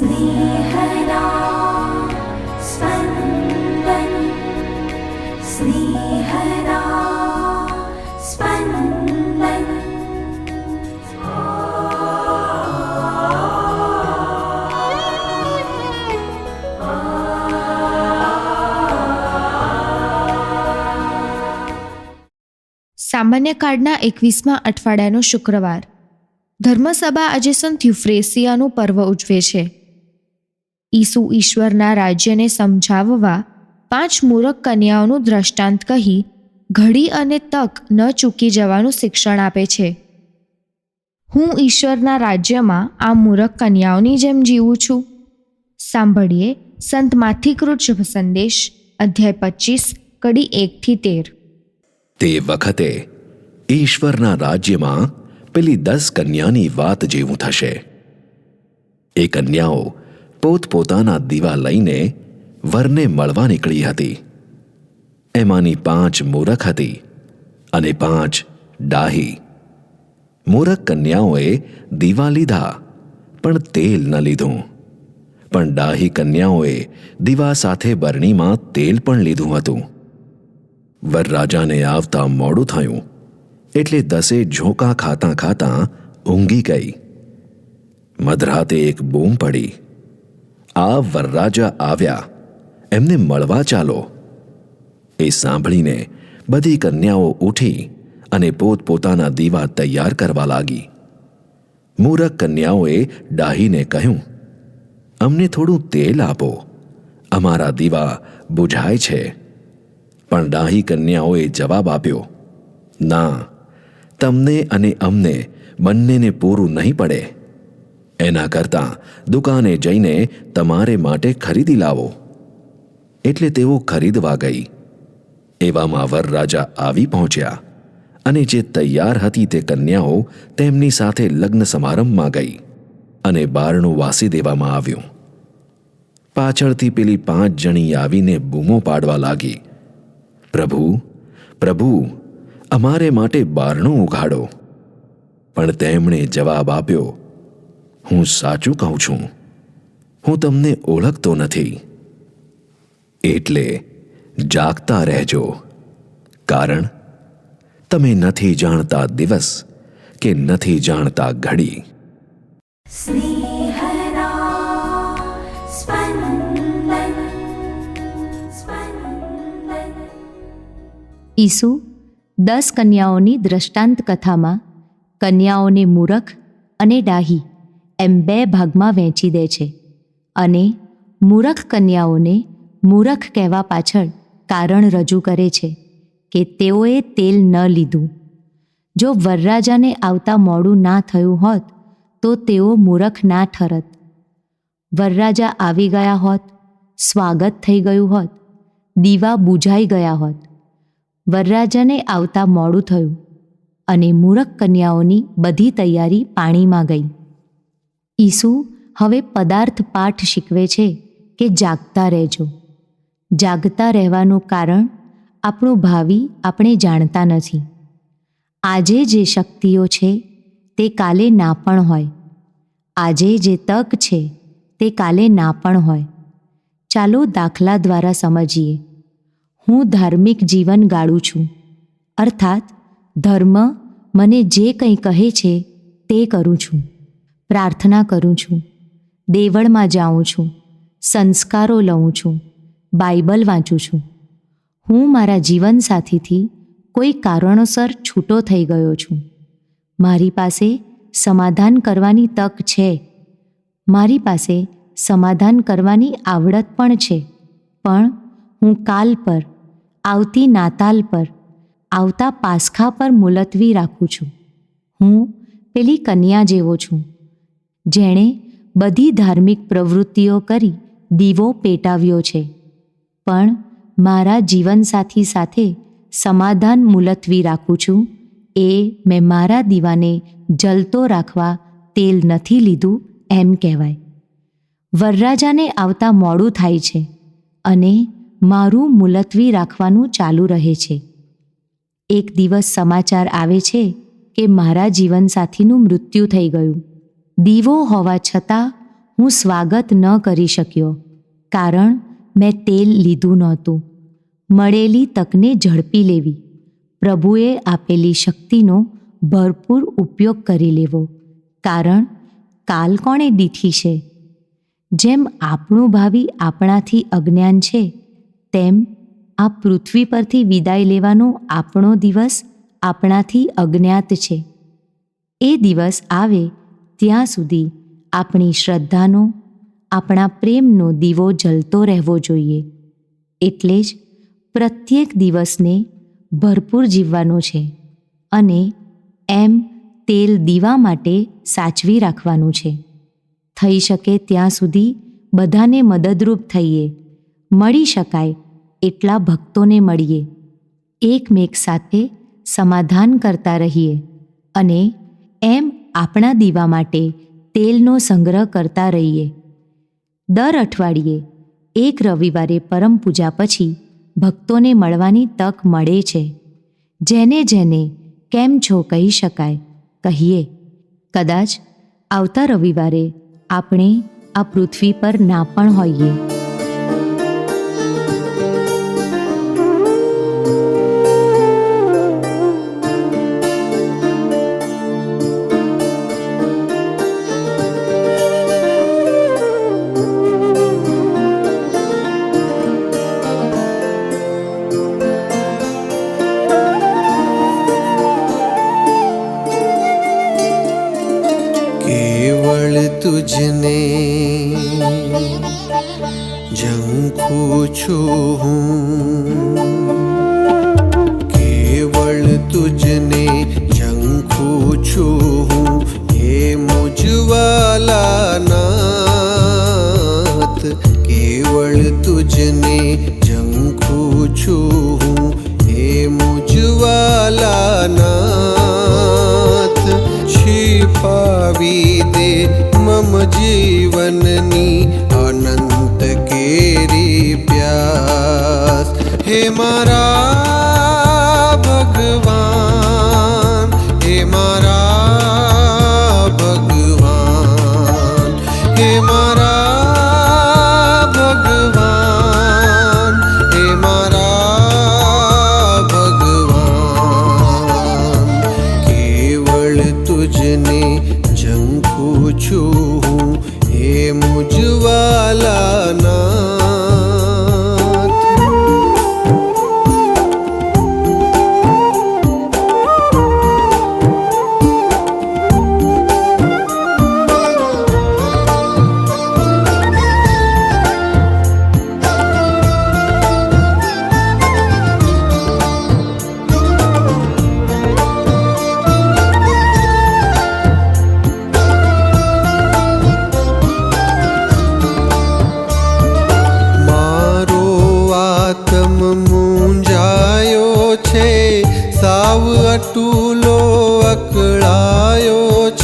स्नेहदा स्पन्दन् स्नेहदा स्पन्दन् સામાન્ય કાળના એકવીસમાં અઠવાડિયાનો શુક્રવાર ધર્મસભા આજે સંત યુફ્રેસિયાનું પર્વ ઉજવે છે ઈસુ ઈશ્વરના રાજ્યને સમજાવવા પાંચ મૂરખ કન્યાઓનું દ્રષ્ટાંત કહી ઘડી અને તક ન ચૂકી જવાનું શિક્ષણ આપે છે. હું ઈશ્વરના રાજ્યમાં આ મૂરખ કન્યાઓની જેમ જીવું છું. સાંભળીએ સંત માથિકૃત શુભ સંદેશ, અધ્યાય પચીસ, કડી એકથી તેર. તે વખતે ઈશ્વરના રાજ્યમાં પેલી દસ કન્યાની વાત જેવું થશે. એ કન્યાઓ પોતપોતાના દીવા લઈને વરને મળવા નીકળી હતી. એમાંની પાંચ મૂરખ હતી અને પાંચ ડાહી. મૂરખ કન્યાઓએ દીવા લીધા, પણ તેલ ન લીધું. પણ ડાહી કન્યાઓએ દીવા સાથે બરણીમાં તેલ પણ લીધું હતું. વરરાજાને આવતા મોડું થયું, એટલે દસે ઝોકા ખાતા ખાતા ઊંઘી ગઈ. મધરાતે એક બૂમ પડી. આ વરરાજા આવ્યા. એમને મળવા ચાલો. એ સાંભળીને બધી કન્યાઓ ઉઠી અને પોતપોતાના દીવા તૈયાર કરવા લાગી. મૂરખ કન્યાઓએ ડાહીને કહ્યું, અમને થોડું તેલ આપો. અમારા દીવા બુઝાય છે. પણ ડાહી કન્યાઓએ જવાબ આપ્યો, ના, તમને અને અમને બંનેને પૂરું નહીં પડે. એના કરતાં દુકાને જઈને તમારે માટે ખરીદી લાવો. એટલે તેઓ ખરીદવા ગઈ. એવામાં વરરાજા આવી પહોંચ્યા અને જે તૈયાર હતી તે કન્યાઓ તેમની સાથે લગ્ન સમારંભમાં ગઈ અને બારણું વાસી દેવામાં આવ્યું. પાછળથી પેલી પાંચ જણી આવીને બૂમો પાડવા લાગી. પ્રભુ પ્રભુ, અમારે માટે બારણું ઉઘાડો. પણ તેમણે જવાબ આપ્યો હું સાચું કહું છું. હું તમને ઓળખતો નથી. એટલે જાગતા રહેજો. કારણ તમે નથી જાણતા દિવસ કે નથી જાણતા ઘડી. ઈસુ દસ કન્યાઓની દ્રષ્ટાંત કથામાં કન્યાઓને મૂરખ અને ડાહી એમ બે ભાગમાં વહેંચી દે છે. અને મૂરખ કન્યાઓને મૂરખ કહેવા પાછળ કારણ રજૂ કરે છે કે તેઓએ તેલ ન લીધું. જો વરરાજાને આવતા મોડું ના થયું હોત, તો તેઓ મૂરખ ના ઠરત. વરરાજા આવી ગયા હોત, સ્વાગત થઈ ગયું હોત, દીવા બુઝાઈ ગયા હોત. વરરાજાને આવતા મોડું થયું અને મૂરખ કન્યાઓની બધી તૈયારી પાણીમાં ગઈ. ઈસુ હવે પદાર્થ પાઠ શીખવે છે કે જાગતા રહેજો. જાગતા રહેવાનું કારણ આપણું ભાવિ આપણે જાણતા નથી. આજે જે શક્તિઓ છે તે કાલે ના પણ હોય. આજે જે તક છે તે કાલે ના પણ હોય. ચાલો દાખલા દ્વારા સમજીએ. હું ધાર્મિક જીવન ગાળું છું. અર્થાત ધર્મ મને જે કંઈ કહે છે તે કરું છું. પ્રાર્થના કરું છું. દેવળમાં જાઉં છું. સંસ્કારો લઉં છું. બાઇબલ વાંચું છું. હું મારા જીવનસાથીથી કોઈ કારણોસર છૂટો થઈ ગયો છું. મારી પાસે સમાધાન કરવાની તક છે. મારી પાસે સમાધાન કરવાની આવડત પણ છે. પણ હું કાલ પર, આવતી નાતાલ પર, આવતા પાસખા પર મુલતવી રાખું છું. હું પેલી કન્યા જેવો છું. જેણે બધી ધાર્મિક પ્રવૃત્તિઓ કરી દીવો પેટાવ્યો છે. પણ મારા જીવનસાથી સાથે સમાધાન મુલતવી રાખું છું એ મેં મારા દીવાને જલતો રાખવા તેલ નથી લીધું એમ કહેવાય. વરરાજાને આવતા મોડું થાય છે અને મારું મુલતવી રાખવાનું ચાલુ રહે છે. એક દિવસ સમાચાર આવે છે કે મારા જીવનસાથીનું મૃત્યુ થઈ ગયું. દીવો હોવા છતાં હું સ્વાગત ન કરી શક્યો, કારણ મેં તેલ લીધું નહોતું. મળેલી તકને ઝડપી લેવી. પ્રભુએ આપેલી શક્તિનો ભરપૂર ઉપયોગ કરી લેવો, કારણ કાલ કોણે દીઠી છે? જેમ આપણું ભાવિ આપણાથી અજ્ઞાન છે, તેમ આ પૃથ્વી પરથી વિદાય લેવાનો આપણો દિવસ આપણાથી અજ્ઞાત છે. એ દિવસ આવે ત્યાં સુધી આપણી શ્રદ્ધાનો, આપણા પ્રેમનો દીવો જલતો રહેવો જોઈએ. એટલે જ પ્રત્યેક દિવસને ભરપૂર જીવવાનો છે અને એમ તેલ દીવા માટે સાચવી રાખવાનું છે. થઈ શકે ત્યાં સુધી બધાને મદદરૂપ થઈએ. મળી શકાય એટલા ભક્તોને મળીએ. એકમેક સાથે સમાધાન કરતા રહીએ અને એમ આપણા દીવા માટે તેલનો સંગ્રહ કરતા રહીએ. દર અઠવાડિયે, એક રવિવારે પરમ પૂજા પછી ભક્તોને મળવાની તક મળે છે. જેને જેને કેમ છો કહી શકાય, કહીએ. કદાચ આવતા રવિવારે આપણે આ પૃથ્વી પર ના પણ હોઈએ. केवल तुझने ते चङ्खु चु हे मुज्वालात् केवल ते चङ्खु चु ये हे मुज्वाला नात् शिफावी दे मम जीवननी जीवननि હે મારા ભગવાન, હે મારા ભગવાન, હે મારા ભગવાન, હે મારા ભગવાન. કેવળ તુજને જંખું છું હે મુજવાલા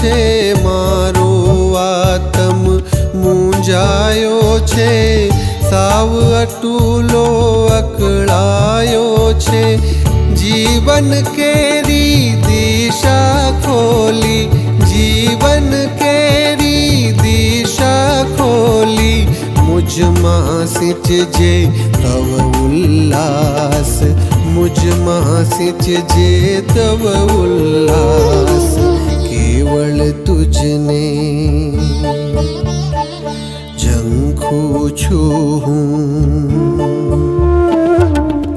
છે મારો આતમ મૂંઝાયો છે. સાવ અટુલો અકળાયો છે. જીવન કેરી દિશા ખોલી. જીવન કેરી દિશા ખોલી. મુજમાં સિંચજે તવ ઉલ્લાસ. મુજમાં સિંચજે તવ ઉલ્લાસ. केवल तुझने जंखू छू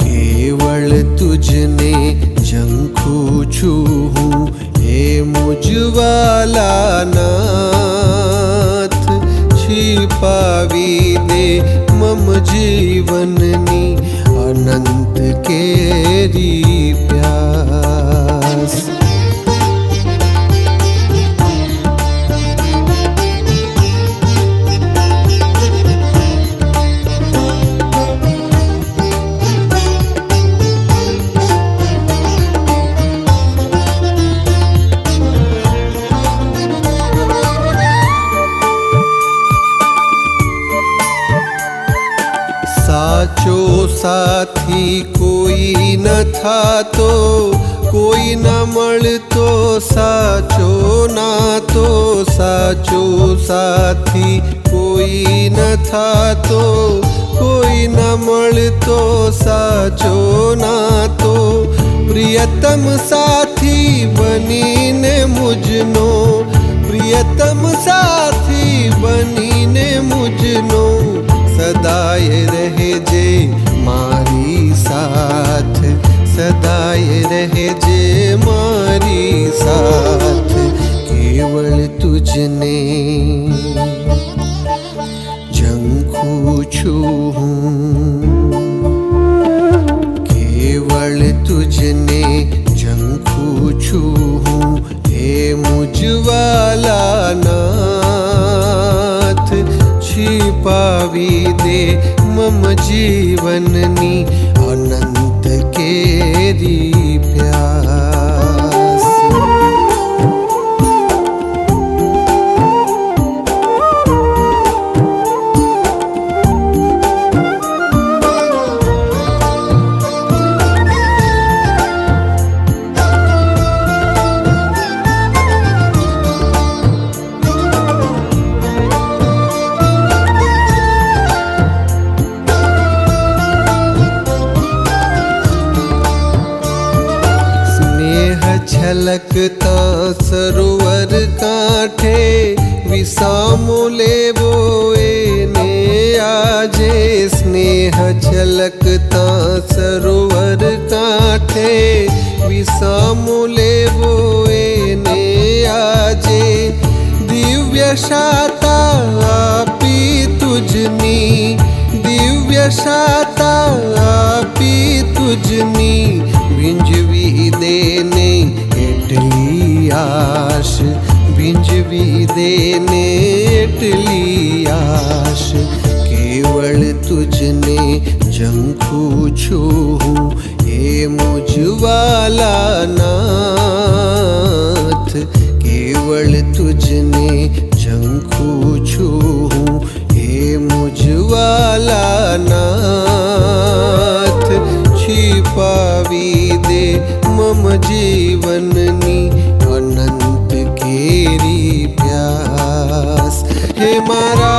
केवल तुझने जंखू छूहूँ हे। मुझवाला नाथ छिपावी दे मम जीवननी अनंत केरी प्यार। થાતો કોઈ ના મળતો સાચો નાતો સાચો સાથી કોઈ ન થાતો કોઈ ન મળતો સાચો નાતો પ્રિયતમ સાથી બનીને મુજનો પ્રિયતમ સાથી બનીને મુજનો સદાય રહેજે મારી સાથ સદાય રહેજે મારી સાથ કેવળ તુજને ઝંખું છું હું કેવળ તુજને ઝંખું છું હું હે મુજવાલા નાથ छिपावी दे मम जीवननी સ્નેહ છલકતા સરોવર કાંઠે વિસામો લેવો એને આજે સ્નેહ છલકતા સરોવર કાંઠે વિસામો લેવો એને આજે દિવ્ય શાતા આપી તુજની દિવ્ય શાતા આપી તુજની ભીંજવી દેને એટલી આશ, ભીંજવી દેને એટલી આશ. કેવળ તુજને જંખું છું હું એ મુજવાલા નાથ કેવળ તુજને જંખું છું હું એ મુજવાલા નાથ કે મારા